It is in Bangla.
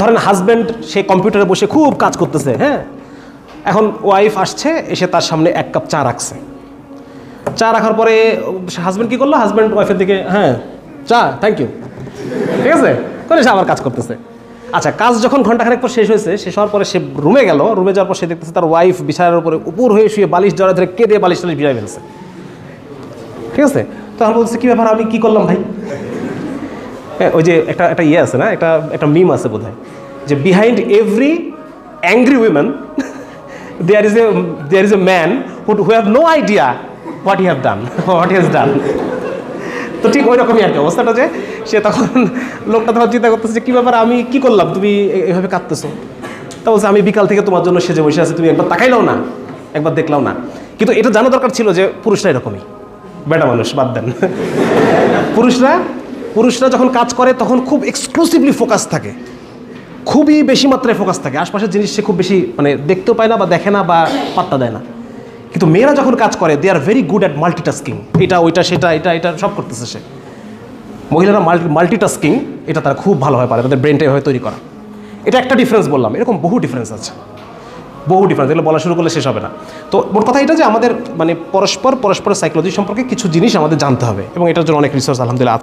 ধরেন হাজব্যান্ড সে কম্পিউটারে বসে খুব কাজ করতেছে হ্যাঁ? এখন ওয়াইফ আসছে, এসে তার সামনে এক কাপ চা রাখছে। চা রাখার পরে হাজব্যান্ড কি করল? হাজব্যান্ড ওয়াইফের দিকে হ্যাঁ চা থ্যাংক ইউ ঠিক আছে? করে সে আবার কাজ করতেছে। আচ্ছা কাজ যখন ঘন্টাখানেক পর শেষ হয়েছে, শেষ হওয়ার পরে সে রুমে গেল। রুমে যাওয়ার পর সে দেখতেছে তার ওয়াইফ বিছানার উপরে উপর হয়ে শুয়ে বালিশ জড়া ধরে কেঁদে বালিশ টালিশ বিড়াই ফেলছে। ঠিক আছে? তখন বলছে কি ব্যাপার? আমি কি করলাম ভাই? ওই যে একটা একটা ইয়ে আছে না, একটা একটা মিম আছে বোধ যে behind every angry women there is a there is a man who who have no idea what you have done what is done তো ঠিক ওই রকমই আর কি অবস্থাটা যে, সে তখন লোকটা তখন চিন্তা করতেছে যে কী ব্যাপার, আমি কি করলাম, তুমি এ- এভাবে কাঁদতেছো? তা বলছে, আমি বিকাল থেকে তোমার জন্য সেজে বসে আছি, তুমি একবার তাকাইলাও না, একবার দেখলাও না। কিন্তু এটা জানা দরকার ছিল যে পুরুষরা এরকমই। বেটা মানুষ, বাদ দেন। পুরুষরা পুরুষরা যখন কাজ করে, তখন খুব এক্সক্লুসিভলি ফোকাস থাকে। খুবই বেশি মাত্রায় ফোকাস থাকে। আশপাশের জিনিস সে খুব বেশি মানে দেখতেও পায় না বা দেখে না বা পাত্তা দেয় না। কিন্তু মেয়েরা যখন কাজ করে they are very good at multitasking এটা, ওইটা, সেটা, এটা এটা, সব করতেছে সে। মহিলারা মাল্টি মাল্টিটাস্কিং এটা তারা খুব ভালোভাবে পারে। তাদের ব্রেনটা এভাবে তৈরি করা। এটা একটা ডিফারেন্স বললাম। এরকম বহু ডিফারেন্স আছে। বহু ডিফারেন্স এগুলো বলা শুরু করলে শেষ হবে না। তো মোট কথা এটা যে আমাদের মানে পরস্পর, পরস্পরের সাইকোলজি সম্পর্কে কিছু জিনিস আমাদের জানতে হবে। এবং এটার জন্য অনেক রিসোর্স আলহামদুলিল্লাহ।